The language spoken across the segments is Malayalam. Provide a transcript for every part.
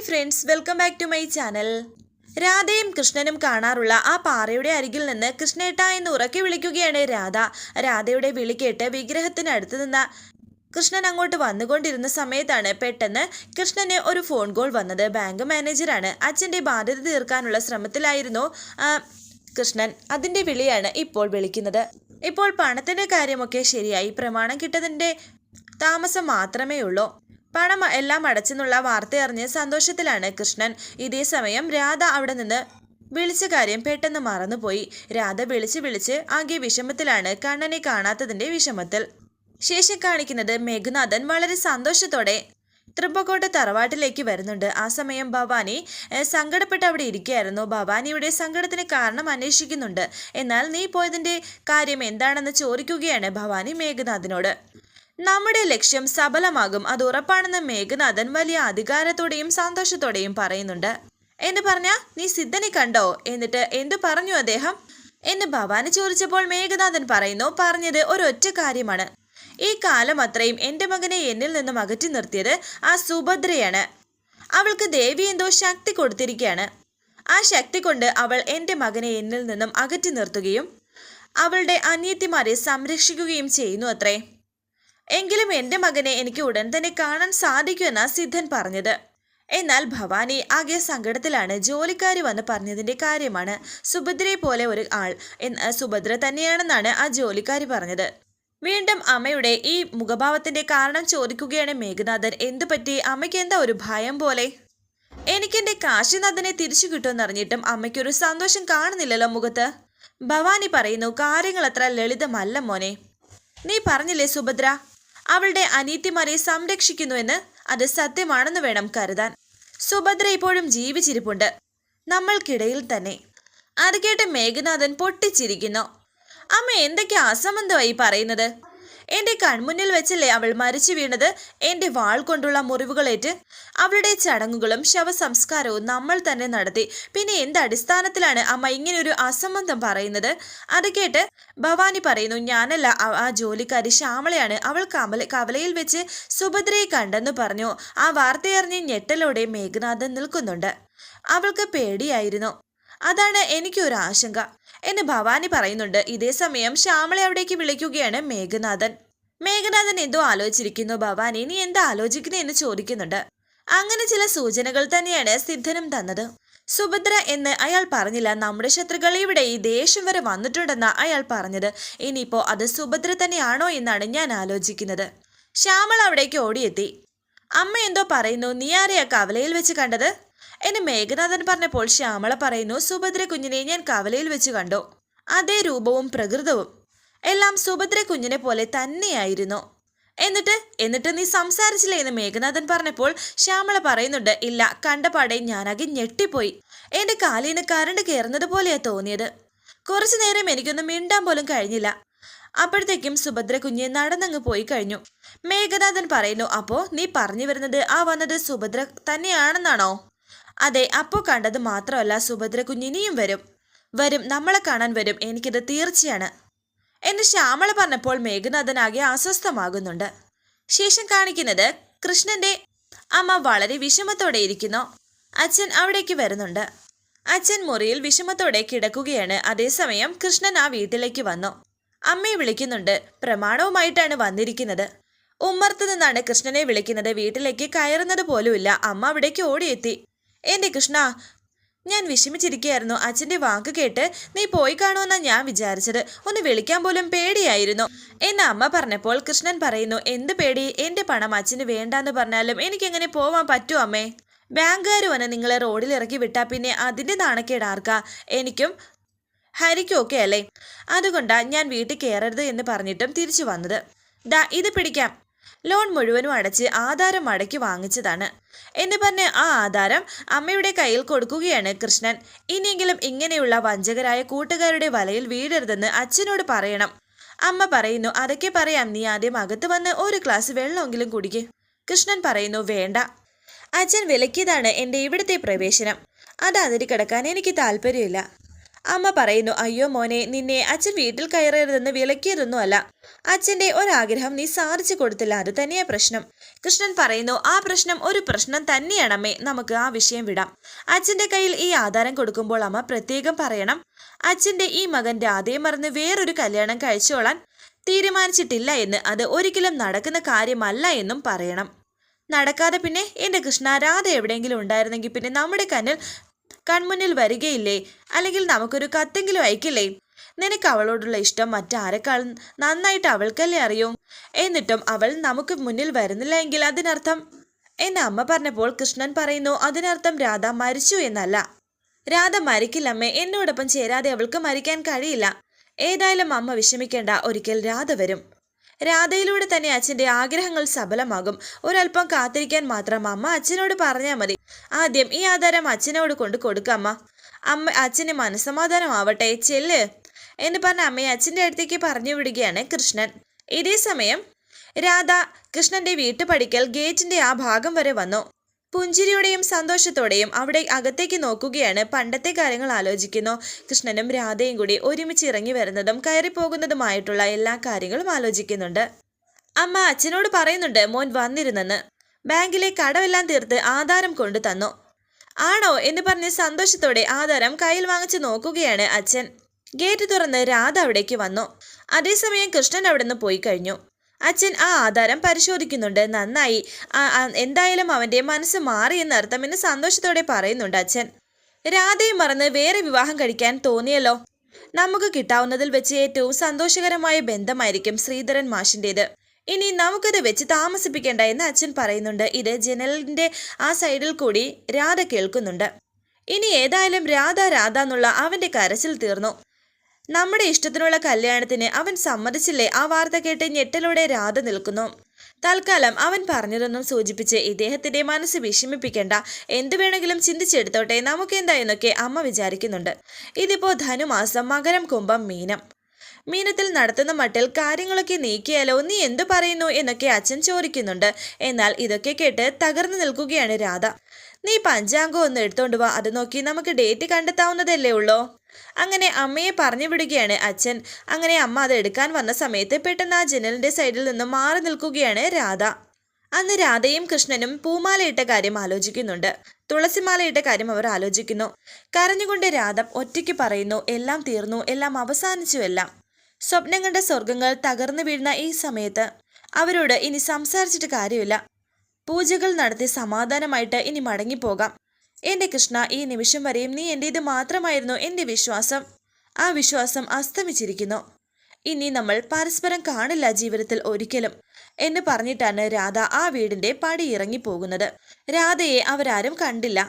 Hi friends welcome back to my channel രാധയും കൃഷ്ണനും കാണാറുള്ള ആ പാറയുടെ അരികിൽ നിന്ന് കൃഷ്ണേട്ട എന്ന് ഉറക്കി വിളിക്കുകയാണ് രാധ. രാധയുടെ വിളി കേട്ട് വിഗ്രഹത്തിനടുത്ത് നിന്ന കൃഷ്ണൻ അങ്ങോട്ട് വന്നുകൊണ്ടിരുന്ന സമയത്താണ് പെട്ടെന്ന് കൃഷ്ണന് ഒരു ഫോൺ കോൾ വന്നത്. ബാങ്ക് മാനേജറാണ് അച്ഛന്റെ ബാധ്യത തീർക്കാനുള്ള ശ്രമത്തിലായിരുന്നു കൃഷ്ണൻ. അതിന്റെ വിളിയാണ് ഇപ്പോൾ വിളിക്കുന്നത്. ഇപ്പോൾ പണത്തിന്റെ കാര്യമൊക്കെ ശരിയായി. പ്രമാണം കിട്ടതിന്റെ താമസം മാത്രമേ ഉള്ളൂ. പണം എല്ലാം അടച്ചെന്നുള്ള വാർത്ത അറിഞ്ഞ് സന്തോഷത്തിലാണ് കൃഷ്ണൻ. ഇതേ സമയം രാധ അവിടെ നിന്ന് വിളിച്ച കാര്യം പെട്ടെന്ന് മറന്നുപോയി. രാധ വിളിച്ച് വിളിച്ച് ആകെ വിഷമത്തിലാണ് കണ്ണനെ കാണാത്തതിന്റെ വിഷമത്തിൽ. ശേഷം കാണിക്കുന്നത് മേഘനാഥൻ വളരെ സന്തോഷത്തോടെ തൃപ്പക്കോട്ട തറവാട്ടിലേക്ക് വരുന്നുണ്ട്. ആ സമയം ഭവാനി സങ്കടപ്പെട്ട് അവിടെ ഇരിക്കുകയായിരുന്നു. ഭവാനിയുടെ സങ്കടത്തിന് കാരണം അന്വേഷിക്കുന്നുണ്ട്. എന്നാൽ നീ പോയതിന്റെ കാര്യം എന്താണെന്ന് ചോദിക്കുകയാണ് ഭവാനി മേഘനാഥിനോട്. നമ്മുടെ ലക്ഷ്യം സഫലമാകും അത് ഉറപ്പാണെന്ന് മേഘനാഥൻ വലിയ അധികാരത്തോടെയും സന്തോഷത്തോടെയും പറയുന്നുണ്ട്. എന്ന് പറഞ്ഞ നീ സിദ്ധനെ കണ്ടോ? എന്നിട്ട് എന്തു പറഞ്ഞു അദ്ദേഹം? എന്ന് ഭവാനി ചോദിച്ചപ്പോൾ മേഘനാഥൻ പറയുന്നു പറഞ്ഞത് ഒരൊറ്റ കാര്യമാണ്. ഈ കാലം അത്രയും എന്റെ മകനെ എന്നിൽ നിന്നും അകറ്റി നിർത്തിയത് ആ സുഭദ്രയാണ്. അവൾക്ക് ദേവി എന്തോ ശക്തി കൊടുത്തിരിക്കുകയാണ് ആ ശക്തി കൊണ്ട് അവൾ എന്റെ മകനെ എന്നിൽ നിന്നും അകറ്റി നിർത്തുകയും അവളുടെ അനിയത്തിമാരെ സംരക്ഷിക്കുകയും ചെയ്യുന്നു അത്രേ. എങ്കിലും എന്റെ മകനെ എനിക്ക് ഉടൻ തന്നെ കാണാൻ സാധിക്കുമെന്നാ സിദ്ധൻ പറഞ്ഞത്. എന്നാൽ ഭവാനി ആകെ സങ്കടത്തിലാണ് ജോലിക്കാരി വന്ന് പറഞ്ഞതിന്റെ കാര്യമാണ്. സുഭദ്രയെ പോലെ ഒരു ആൾ സുഭദ്ര തന്നെയാണെന്നാണ് ആ ജോലിക്കാരി പറഞ്ഞത്. വീണ്ടും അമ്മയുടെ ഈ മുഖഭാവത്തിന്റെ കാരണം ചോദിക്കുകയാണ് മേഘനാഥൻ. എന്തു പറ്റി? അമ്മയ്ക്ക് എന്താ ഒരു ഭയം പോലെ? എനിക്കെന്റെ കാശിനാഥനെ തിരിച്ചു കിട്ടുമെന്നറിഞ്ഞിട്ടും അമ്മയ്ക്കൊരു സന്തോഷം കാണുന്നില്ലല്ലോ മുഖത്ത്. ഭവാനി പറയുന്നു കാര്യങ്ങൾ അത്ര ലളിതമല്ല മോനെ. നീ പറഞ്ഞില്ലേ സുഭദ്ര? അവളുടെ അനീതിമാരെ സംരക്ഷിക്കുന്നുവെന്ന് അത് സത്യമാണെന്ന് വേണം കരുതാൻ. സുഭദ്ര ഇപ്പോഴും ജീവിച്ചിരിപ്പുണ്ട്. നമ്മൾക്കിടയിൽ തന്നെ. അത് കേട്ട് മേഘനാഥൻ പൊട്ടിച്ചിരിക്കുന്നു. അമ്മ എന്തൊക്കെ അസംബന്ധമായി പറയുന്നത്? എന്റെ കൺമുന്നിൽ വെച്ചല്ലേ അവൾ മരിച്ചു വീണത്? എന്റെ വാൾ കൊണ്ടുള്ള മുറിവുകളേറ്റ് അവളുടെ ചടങ്ങുകളും ശവസംസ്കാരവും നമ്മൾ തന്നെ നടത്തി. പിന്നെ എന്ത് അടിസ്ഥാനത്തിലാണ് അമ്മ ഒരു അസംബന്ധം പറയുന്നത്? അത് കേട്ട് ഭവാനി പറയുന്നു ഞാനല്ല ആ- ജോലിക്കാരി ശ്യാമളയാണ്. അവൾ കമല കവലയിൽ വെച്ച് സുഭദ്രയെ കണ്ടെന്ന് പറഞ്ഞു. ആ വാർത്തയറിഞ്ഞ് ഞെട്ടലോടെ മേഘനാഥൻ നിൽക്കുന്നുണ്ട്. അവൾക്ക് പേടിയായിരുന്നു. അതാണ് എനിക്കൊരു ആശങ്ക എന്ന് ഭവാനി പറയുന്നുണ്ട്. ഇതേ സമയം ശ്യാമളെ അവിടേക്ക് വിളിക്കുകയാണ് മേഘനാഥൻ. മേഘനാഥൻ എന്തോ ആലോചിച്ചിരിക്കുന്നു ഭവാനി. നീ എന്താ ആലോചിക്കുന്നേ എന്ന് ചോദിക്കുന്നുണ്ട്. അങ്ങനെ ചില സൂചനകൾ തന്നെയാണ് സിദ്ധനും തന്നത്. സുഭദ്ര എന്ന് അയാൾ പറഞ്ഞില്ല. നമ്മുടെ ശത്രുക്കൾ ഇവിടെ ഈ ദേഷ്യം വരെ വന്നിട്ടുണ്ടെന്ന അയാൾ പറഞ്ഞത്. ഇനിയിപ്പോ അത് സുഭദ്ര തന്നെയാണോ എന്നാണ് ഞാൻ ആലോചിക്കുന്നത്. ശ്യാമൾ അവിടേക്ക് ഓടിയെത്തി. അമ്മ എന്തോ പറയുന്നു. നീ ആരെയാ കവലയിൽ വെച്ച് കണ്ടത്? എന്ന് മേഘനാഥൻ പറഞ്ഞപ്പോൾ ശ്യാമള പറയുന്നു സുഭദ്ര കുഞ്ഞിനെ ഞാൻ കവലയിൽ വെച്ച് കണ്ടു. അതേ രൂപവും പ്രകൃതവും. എല്ലാം സുഭദ്ര കുഞ്ഞിനെ പോലെ തന്നെയായിരുന്നു. എന്നിട്ട് എന്നിട്ട് നീ സംസാരിച്ചില്ലേ എന്ന് മേഘനാഥൻ പറഞ്ഞപ്പോൾ ശ്യാമള പറയുന്നുണ്ട് ഇല്ല കണ്ടപാടെ ഞാനാകെ ഞെട്ടിപ്പോയി. എന്റെ കാലിന് കരണ്ട് കയറുന്നത് പോലെയാ തോന്നിയത്. കുറച്ചു നേരം എനിക്കൊന്നും മിണ്ടാൻ പോലും കഴിഞ്ഞില്ല. അപ്പോഴത്തേക്കും സുഭദ്ര കുഞ്ഞ് നടന്നങ്ങ് പോയി കഴിഞ്ഞു. മേഘനാഥൻ പറയുന്നു അപ്പോ നീ പറഞ്ഞു വരുന്നത് ആ വന്നത് സുഭദ്ര തന്നെയാണെന്നാണോ? അതെ അപ്പോ കണ്ടത് മാത്രമല്ല സുഭദ്ര കുഞ്ഞിനിയും വരും. വരും നമ്മളെ കാണാൻ വരും. എനിക്കിത് തീർച്ചയാണ്. എന്ന് ശ്യാമള പറഞ്ഞപ്പോൾ മേഘനാഥനാകെ അസ്വസ്ഥമാകുന്നുണ്ട്. ശേഷം കാണിക്കുന്നത് കൃഷ്ണന്റെ അമ്മ വളരെ വിഷമത്തോടെ ഇരിക്കുന്നു. അച്ഛൻ അവിടേക്ക് വരുന്നുണ്ട്. അച്ഛൻ മുറിയിൽ വിഷമത്തോടെ കിടക്കുകയാണ്. അതേസമയം കൃഷ്ണൻ ആ വീട്ടിലേക്ക് വന്നു. അമ്മയെ വിളിക്കുന്നുണ്ട്. പ്രമാണവുമായിട്ടാണ് വന്നിരിക്കുന്നത്. ഉമ്മർത്ത് നിന്നാണ് കൃഷ്ണനെ വിളിക്കുന്നത്. വീട്ടിലേക്ക് കയറുന്നത് പോലുമില്ല. അമ്മ അവിടേക്ക് ഓടിയെത്തി. എന്റെ കൃഷ്ണ ഞാൻ വിഷമിച്ചിരിക്കുകയായിരുന്നു അച്ഛന്റെ വാക്ക് കേട്ട് നീ പോയി കാണുമെന്നാണ് ഞാൻ വിചാരിച്ചത്. ഒന്ന് വിളിക്കാൻ പോലും പേടിയായിരുന്നു. എന്ന അമ്മ പറഞ്ഞപ്പോൾ കൃഷ്ണൻ പറയുന്നു എന്ത് പേടി? എന്റെ പണം അച്ഛന് വേണ്ടാന്ന് പറഞ്ഞാലും എനിക്കെങ്ങനെ പോവാൻ പറ്റുമോ അമ്മേ? ബാങ്കുകാർ വന്ന് നിങ്ങളെ റോഡിൽ ഇറക്കി വിട്ടാൽ പിന്നെ അതിന്റെ നാണക്കേട് ആർക്കാ എനിക്കും ഹരിക്കും ഒക്കെ അല്ലേ? അതുകൊണ്ടാണ് ഞാൻ വീട്ടിൽ കയറരുത് എന്ന് പറഞ്ഞിട്ടും തിരിച്ചു വന്നത്. ദാ ഇത് പിടിക്കാം. ലോൺ മുഴുവനും അടച്ച് ആധാരം മടക്കി വാങ്ങിച്ചതാണ്. എന്ന് പറഞ്ഞ് ആ ആധാരം അമ്മയുടെ കയ്യിൽ കൊടുക്കുകയാണ് കൃഷ്ണൻ. ഇനിയെങ്കിലും ഇങ്ങനെയുള്ള വഞ്ചകരായ കൂട്ടുകാരുടെ വലയിൽ വീഴരുതെന്ന് അച്ഛനോട് പറയണം. അമ്മ പറയുന്നു അതൊക്കെ പറയാം. നീ ആദ്യം അകത്ത് വന്ന് ഒരു ഗ്ലാസ് വെള്ളമെങ്കിലും കുടിക്ക്. കൃഷ്ണൻ പറയുന്നു വേണ്ട. അച്ഛൻ വിലക്കിയതാണ് എന്റെ ഇവിടുത്തെ പ്രവേശനം. അത് അതിരി കിടക്കാൻ എനിക്ക് താല്പര്യമില്ല. അമ്മ പറയുന്നു അയ്യോ മോനെ നിന്നെ അച്ഛൻ വീട്ടിൽ കയറരുതെന്ന് വിലക്കിയതൊന്നും അല്ല അച്ഛന്റെ ഒരാഗ്രഹം നീ സാധിച്ചു കൊടുത്തില്ല അത് തന്നെയാ പ്രശ്നം. കൃഷ്ണൻ പറയുന്നു ആ പ്രശ്നം ഒരു പ്രശ്നം തന്നെയാണമ്മേ നമുക്ക് ആ വിഷയം വിടാം. അച്ഛന്റെ കയ്യിൽ ഈ ആധാരം കൊടുക്കുമ്പോൾ അമ്മ പ്രത്യേകം പറയണം അച്ഛന്റെ ഈ മകൻ രാധയെ മറന്ന് വേറൊരു കല്യാണം കഴിച്ചോളാൻ തീരുമാനിച്ചിട്ടില്ല എന്ന് അത് ഒരിക്കലും നടക്കുന്ന കാര്യമല്ല എന്നും പറയണം. നടക്കാതെ പിന്നെ എന്റെ കൃഷ്ണ രാധ എവിടെയെങ്കിലും ഉണ്ടായിരുന്നെങ്കിൽ പിന്നെ നമ്മുടെ കണ്ണിൽ കൺമുന്നിൽ വരികയില്ലേ? അല്ലെങ്കിൽ നമുക്കൊരു കത്തെങ്കിലും അയക്കില്ലേ? നിനക്ക് അവളോടുള്ള ഇഷ്ടം മറ്റാരെക്കാളും നന്നായിട്ട് അവൾക്കല്ലേ അറിയൂ? എന്നിട്ടും അവൾ നമുക്ക് മുന്നിൽ വരുന്നില്ല എങ്കിൽ അതിനർത്ഥം? എന്നെ അമ്മ പറഞ്ഞപ്പോൾ കൃഷ്ണൻ പറയുന്നു അതിനർത്ഥം രാധ മരിച്ചു എന്നല്ല. രാധ മരിക്കില്ലമ്മേ എന്നോടൊപ്പം ചേരാതെ അവൾക്ക് മരിക്കാൻ കഴിയില്ല. ഏതായാലും അമ്മ വിഷമിക്കേണ്ട ഒരിക്കൽ രാധ വരും. രാധയിലൂടെ തന്നെ അച്ഛന്റെ ആഗ്രഹങ്ങൾ സഫലമാകും ഒരല്പം കാത്തിരിക്കാൻ മാത്രം അമ്മ അച്ഛനോട് പറഞ്ഞാൽ മതി. ആദ്യം ഈ ആധാരം അച്ഛനോട് കൊണ്ട് കൊടുക്കമ്മ അമ്മ. അച്ഛന് മനസ്സമാധാനമാവട്ടെ ചെല്ല്. എന്ന് പറഞ്ഞ അമ്മയെ അച്ഛന്റെ അടുത്തേക്ക് പറഞ്ഞു വിടുകയാണ് കൃഷ്ണൻ. ഇതേ സമയം രാധ കൃഷ്ണന്റെ വീട്ടുപടിക്കൽ ഗേറ്റിന്റെ ആ ഭാഗം വരെ വന്നു. പുഞ്ചിരിയോടെയും സന്തോഷത്തോടെയും അവിടെ അകത്തേക്ക് നോക്കുകയാണ്. പണ്ടത്തെ കാര്യങ്ങൾ ആലോചിക്കുന്നു. കൃഷ്ണനും രാധയും കൂടി ഒരുമിച്ച് ഇറങ്ങി വരുന്നതും കയറിപ്പോകുന്നതുമായിട്ടുള്ള എല്ലാ കാര്യങ്ങളും ആലോചിക്കുന്നുണ്ട്. അമ്മ അച്ഛനോട് പറയുന്നുണ്ട് മോൻ വന്നിരുന്നെന്ന്. ബാങ്കിലെ കടമെല്ലാം തീർത്ത് ആധാരം കൊണ്ടു തന്നു. ആണോ? എന്ന് പറഞ്ഞ് സന്തോഷത്തോടെ ആധാരം കയ്യിൽ വാങ്ങിച്ചു നോക്കുകയാണ് അച്ഛൻ. ഗേറ്റ് തുറന്ന് രാധ അവിടേക്ക് വന്നു. അതേസമയം കൃഷ്ണൻ അവിടെ നിന്ന് പോയി കഴിഞ്ഞു. അച്ഛൻ ആ ആധാരം പരിശോധിക്കുന്നുണ്ട്. നന്നായി. എന്തായാലും അവന്റെ മനസ്സ് മാറി എന്നർത്ഥം എന്ന് സന്തോഷത്തോടെ പറയുന്നുണ്ട് അച്ഛൻ. രാധയെ മറന്ന് വേറെ വിവാഹം കഴിക്കാൻ തോന്നിയല്ലോ. നമുക്ക് കിട്ടാവുന്നതിൽ വെച്ച് ഏറ്റവും സന്തോഷകരമായ ബന്ധമായിരിക്കും ശ്രീധരൻ മാഷിന്റെത്. ഇനി നമുക്കത് വെച്ച് താമസിപ്പിക്കേണ്ട എന്ന് അച്ഛൻ പറയുന്നുണ്ട്. ഇത് ജനലിന്റെ ആ സൈഡിൽ കൂടി രാധ കേൾക്കുന്നുണ്ട്. ഇനി ഏതായാലും രാധ രാധ എന്നുള്ള അവന്റെ കരച്ചിൽ തീർന്നു. നമ്മുടെ ഇഷ്ടത്തിനുള്ള കല്യാണത്തിന് അവൻ സമ്മതിച്ചില്ലേ? ആ വാർത്ത കേട്ട് ഞെട്ടലോടെ രാധ നിൽക്കുന്നു. തൽക്കാലം അവൻ പറഞ്ഞതൊന്നും സൂചിപ്പിച്ച് ഇദ്ദേഹത്തിന്റെ മനസ്സ് വിഷമിപ്പിക്കേണ്ട. എന്തു വേണമെങ്കിലും ചിന്തിച്ചെടുത്തോട്ടെ. നമുക്കെന്താ എന്നൊക്കെ അമ്മ വിചാരിക്കുന്നുണ്ട്. ഇതിപ്പോ ധനുമാസം മകരം കുംഭം മീനം. മീനത്തിൽ നടത്തുന്ന മട്ടിൽ കാര്യങ്ങളൊക്കെ നീക്കിയാലോ? നീ എന്തു പറയുന്നു? എന്നൊക്കെ അച്ഛൻ ചോദിക്കുന്നുണ്ട്. എന്നാൽ ഇതൊക്കെ കേട്ട് തകർന്നു നിൽക്കുകയാണ് രാധ. നീ പഞ്ചാംഗം ഒന്ന് എടുത്തോണ്ട് വാ. അത് നോക്കി നമുക്ക് ഡേറ്റ് കണ്ടെത്താവുന്നതല്ലേ ഉള്ളോ? അങ്ങനെ അമ്മയെ പറഞ്ഞു വിടുകയാണ് അച്ഛൻ. അങ്ങനെ അമ്മ അത് എടുക്കാൻ വന്ന സമയത്ത് പെട്ടെന്ന് ആ ജനലിന്റെ സൈഡിൽ നിന്ന് മാറി നിൽക്കുകയാണ് രാധ. അന്ന് രാധയും കൃഷ്ണനും പൂമാലയിട്ട കാര്യം ആലോചിക്കുന്നുണ്ട്. തുളസിമാലയിട്ട കാര്യം അവർ ആലോചിക്കുന്നു. കരഞ്ഞുകൊണ്ട് രാധ ഒറ്റയ്ക്ക് പറയുന്നു എല്ലാം തീർന്നു എല്ലാം അവസാനിച്ചു എല്ലാം. സ്വപ്നം കണ്ട സ്വർഗങ്ങൾ തകർന്നു വീഴുന്ന ഈ സമയത്ത് അവരോട് ഇനി സംസാരിച്ചിട്ട് കാര്യമില്ല. പൂജകൾ നടത്തി സമാധാനമായിട്ട് ഇനി മടങ്ങിപ്പോകാം. എന്റെ കൃഷ്ണ ഈ നിമിഷം വരെയും നീ എന്റേത് മാത്രമായിരുന്നു എന്റെ വിശ്വാസം. ആ വിശ്വാസം അസ്തമിച്ചിരിക്കുന്നു. ഇനി നമ്മൾ പരസ്പരം കാണില്ല ജീവിതത്തിൽ ഒരിക്കലും എന്ന് പറഞ്ഞിട്ടാണ് രാധ ആ വീടിന്റെ പടി ഇറങ്ങി പോകുന്നത് രാധയെ അവരാരും കണ്ടില്ല.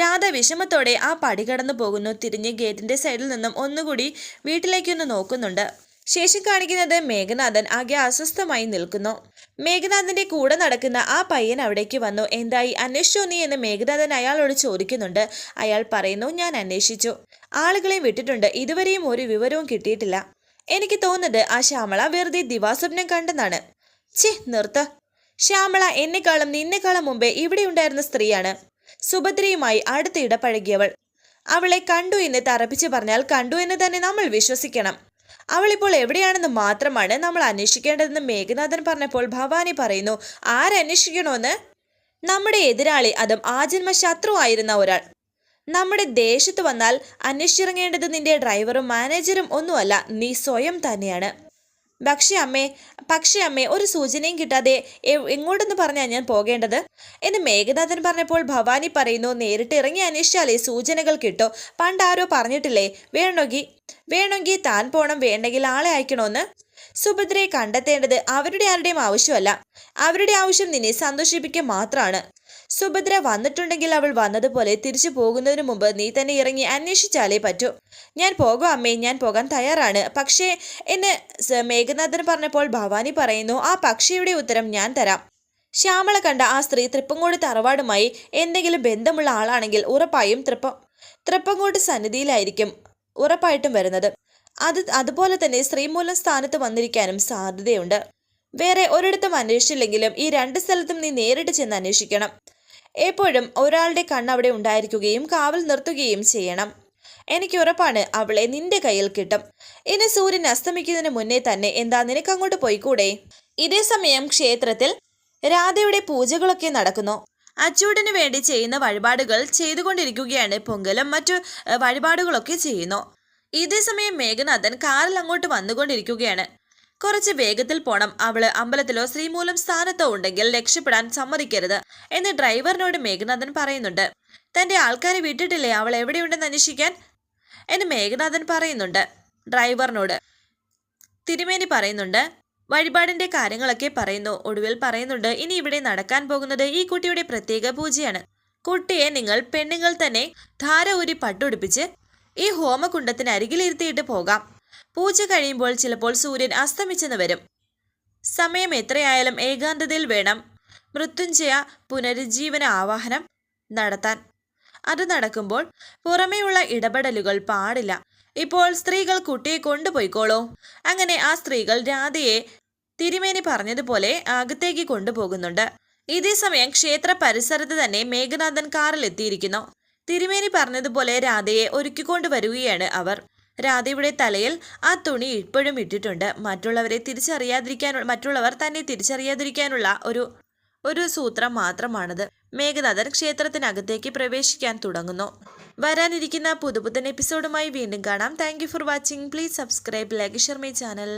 രാധ വിഷമത്തോടെ ആ പടി കടന്നു പോകുന്നു തിരിഞ്ഞ് ഗേറ്റിന്റെ സൈഡിൽ നിന്നും ഒന്നുകൂടി വീട്ടിലേക്കൊന്ന് നോക്കുന്നുണ്ട്. ശേഷം കാണിക്കുന്നത് മേഘനാഥൻ ആകെ അസ്വസ്ഥമായി നിൽക്കുന്നു. മേഘനാഥന്റെ കൂടെ നടക്കുന്ന ആ പയ്യൻ അവിടേക്ക് വന്നു. എന്തായി? അന്വേഷിച്ചോ നീ? എന്ന് മേഘനാഥൻ അയാളോട് ചോദിക്കുന്നുണ്ട്. അയാൾ പറയുന്നു ഞാൻ അന്വേഷിച്ചു. ആളുകളെ വിട്ടിട്ടുണ്ട്. ഇതുവരെയും ഒരു വിവരവും കിട്ടിയിട്ടില്ല. എനിക്ക് തോന്നുന്നത് ആ ശ്യാമള വെറുതെ ദിവാസ്വപ്നം കണ്ടെന്നാണ്. ഛേ നിർത്ത. ശ്യാമള എന്നെക്കാളും നിന്നെക്കാളും മുമ്പേ ഇവിടെ ഉണ്ടായിരുന്ന സ്ത്രീയാണ്. സുഭദ്രയുമായി അടുത്ത് ഇടപഴകിയവൾ അവളെ കണ്ടു എന്ന് തറപ്പിച്ച് പറഞ്ഞാൽ കണ്ടു എന്ന് തന്നെ നമ്മൾ വിശ്വസിക്കണം. അവളിപ്പോൾ എവിടെയാണെന്ന് മാത്രമാണ് നമ്മൾ അന്വേഷിക്കേണ്ടതെന്ന് മേഘനാഥൻ പറഞ്ഞപ്പോൾ ഭവാനി പറയുന്നു ആരന്വേഷിക്കണമെന്ന് നമ്മുടെ എതിരാളി അതും ആജന്മ ശത്രു ആയിരുന്ന ഒരാൾ. നമ്മുടെ ദേശത്ത് വന്നാൽ അന്വേഷിച്ചിറങ്ങേണ്ടത് നിന്റെ ഡ്രൈവറും മാനേജറും ഒന്നുമല്ല നീ സ്വയം തന്നെയാണ്. പക്ഷേ അമ്മേ പക്ഷേ അമ്മേ ഒരു സൂചനയും കിട്ടാതെ എങ്ങോട്ടെന്ന് പറഞ്ഞാൽ ഞാൻ പോകേണ്ടത്? എന്ന് മേഘനാഥൻ പറഞ്ഞപ്പോൾ ഭവാനി പറയുന്നു നേരിട്ട് ഇറങ്ങി അന്വേഷിച്ചാലേ സൂചനകൾ കിട്ടോ. പണ്ട് ആരോ പറഞ്ഞിട്ടില്ലേ വേണമെങ്കിൽ വേണമെങ്കിൽ താൻ പോണം വേണ്ടെങ്കിൽ ആളെ അയക്കണമെന്ന് സുഭദ്രയെ കണ്ടെത്തേണ്ടത് അവരുടെ ആരുടെയും ആവശ്യമല്ല. അവരുടെ ആവശ്യം നിന്നെ സന്തോഷിപ്പിക്കുക മാത്രമാണ് സുഭദ്ര വന്നിട്ടുണ്ടെങ്കിൽ അവൾ വന്നതുപോലെ തിരിച്ചു പോകുന്നതിന് മുമ്പ് നീ തന്നെ ഇറങ്ങി അന്വേഷിച്ചാലേ പറ്റൂ. ഞാൻ പോകാം അമ്മേ. ഞാൻ പോകാൻ തയ്യാറാണ്. പക്ഷേ എന്ന് മേഘനാഥൻ പറഞ്ഞപ്പോൾ ഭവാനി പറയുന്നു ആ പക്ഷിയുടെ ഉത്തരം ഞാൻ തരാം. ശ്യാമള കണ്ട ആ സ്ത്രീ തൃപ്പങ്കോട് തറവാടുമായി എന്തെങ്കിലും ബന്ധമുള്ള ആളാണെങ്കിൽ ഉറപ്പായും തൃപ്പം തൃപ്പങ്കോട് സന്നിധിയിലായിരിക്കും ഉറപ്പായിട്ടും വരുന്നത്. അത് അതുപോലെ തന്നെ സ്ത്രീമൂലം സ്ഥാനത്ത് വന്നിരിക്കാനും സാധ്യതയുണ്ട്. വേറെ ഒരിടത്തും അന്വേഷിച്ചില്ലെങ്കിലും ഈ രണ്ട് സ്ഥലത്തും നീ നേരിട്ട് ചെന്ന് അന്വേഷിക്കണം. എപ്പോഴും ഒരാളുടെ കണ്ണവിടെ ഉണ്ടായിരിക്കുകയും കാവൽ നിർത്തുകയും ചെയ്യണം. എനിക്ക് ഉറപ്പാണ് അവളെ നിന്റെ കയ്യിൽ കിട്ടും. ഇനി സൂര്യൻ അസ്തമിക്കുന്നതിന് മുന്നേ തന്നെ എന്താ നിനക്ക് അങ്ങോട്ട് പോയിക്കൂടെ? ഇതേ സമയം ക്ഷേത്രത്തിൽ രാധയുടെ പൂജകളൊക്കെ നടക്കുന്നു. അച്ചൂടിന് വേണ്ടി ചെയ്യുന്ന വഴിപാടുകൾ ചെയ്തുകൊണ്ടിരിക്കുകയാണ് പൊങ്കലും മറ്റു വഴിപാടുകളൊക്കെ ചെയ്യുന്നു. ഇതേ സമയം മേഘനാഥൻ കാറിൽ അങ്ങോട്ട് വന്നുകൊണ്ടിരിക്കുകയാണ്. കുറച്ച് വേഗത്തിൽ പോണം. അവൾ അമ്പലത്തിലോ ശ്രീമൂലം സ്ഥാനത്തോ ഉണ്ടെങ്കിൽ രക്ഷപ്പെടാൻ സമ്മതിക്കരുത് എന്ന് ഡ്രൈവറിനോട് മേഘനാഥൻ പറയുന്നുണ്ട്. തന്റെ ആൾക്കാരെ വിട്ടിട്ടില്ലേ? അവൾ എവിടെയുണ്ടെന്ന് അന്വേഷിക്കാൻ? എന്ന് മേഘനാഥൻ പറയുന്നുണ്ട് ഡ്രൈവറിനോട്. തിരുമേനി പറയുന്നുണ്ട് വഴിപാടിന്റെ കാര്യങ്ങളൊക്കെ പറയുന്നു. ഒടുവിൽ പറയുന്നുണ്ട് ഇനി ഇവിടെ നടക്കാൻ പോകുന്നത് ഈ കുട്ടിയുടെ പ്രത്യേക പൂജയാണ്. കുട്ടിയെ നിങ്ങൾ പെണ്ണുങ്ങൾ തന്നെ ധാര ഊരി പട്ടുടുപ്പിച്ച് ഈ ഹോമകുണ്ടത്തിന് അരികിലിരുത്തിയിട്ട് പോകാം. പൂജ കഴിയുമ്പോൾ ചിലപ്പോൾ സൂര്യൻ അസ്തമിച്ചെന്ന് വരും. സമയം എത്രയായാലും ഏകാന്തതയിൽ വേണം മൃത്യുഞ്ജയ പുനരുജ്ജീവന ആവാഹനം നടത്താൻ. അത് നടക്കുമ്പോൾ പുറമേയുള്ള ഇടപെടലുകൾ പാടില്ല. ഇപ്പോൾ സ്ത്രീകൾ കുട്ടിയെ കൊണ്ടുപോയിക്കോളൂ. അങ്ങനെ ആ സ്ത്രീകൾ രാധയെ തിരുമേനി പറഞ്ഞതുപോലെ അകത്തേക്ക് കൊണ്ടുപോകുന്നുണ്ട്. ഇതേ സമയം ക്ഷേത്ര പരിസരത്ത് തന്നെ മേഘനാഥൻ കാറിൽ എത്തിയിരിക്കുന്നു തിരുമേനി പറഞ്ഞതുപോലെ രാധയെ ഒരുക്കിക്കൊണ്ടുവരികയാണ് അവർ. രാധയുടെ തലയിൽ ആ തുണി ഇപ്പോഴും ഇട്ടിട്ടുണ്ട്. മറ്റുള്ളവരെ തിരിച്ചറിയാതിരിക്കാനുള്ള മറ്റുള്ളവർ തന്നെ തിരിച്ചറിയാതിരിക്കാനുള്ള ഒരു ഒരു സൂത്രം മാത്രമാണത്. മേഘനാഥൻ ക്ഷേത്രത്തിനകത്തേക്ക് പ്രവേശിക്കാൻ തുടങ്ങുന്നു. വരാനിരിക്കുന്ന പുതുപുത്തൻ എപ്പിസോഡുമായി വീണ്ടും കാണാം. Thank for watching please subscribe like share my channel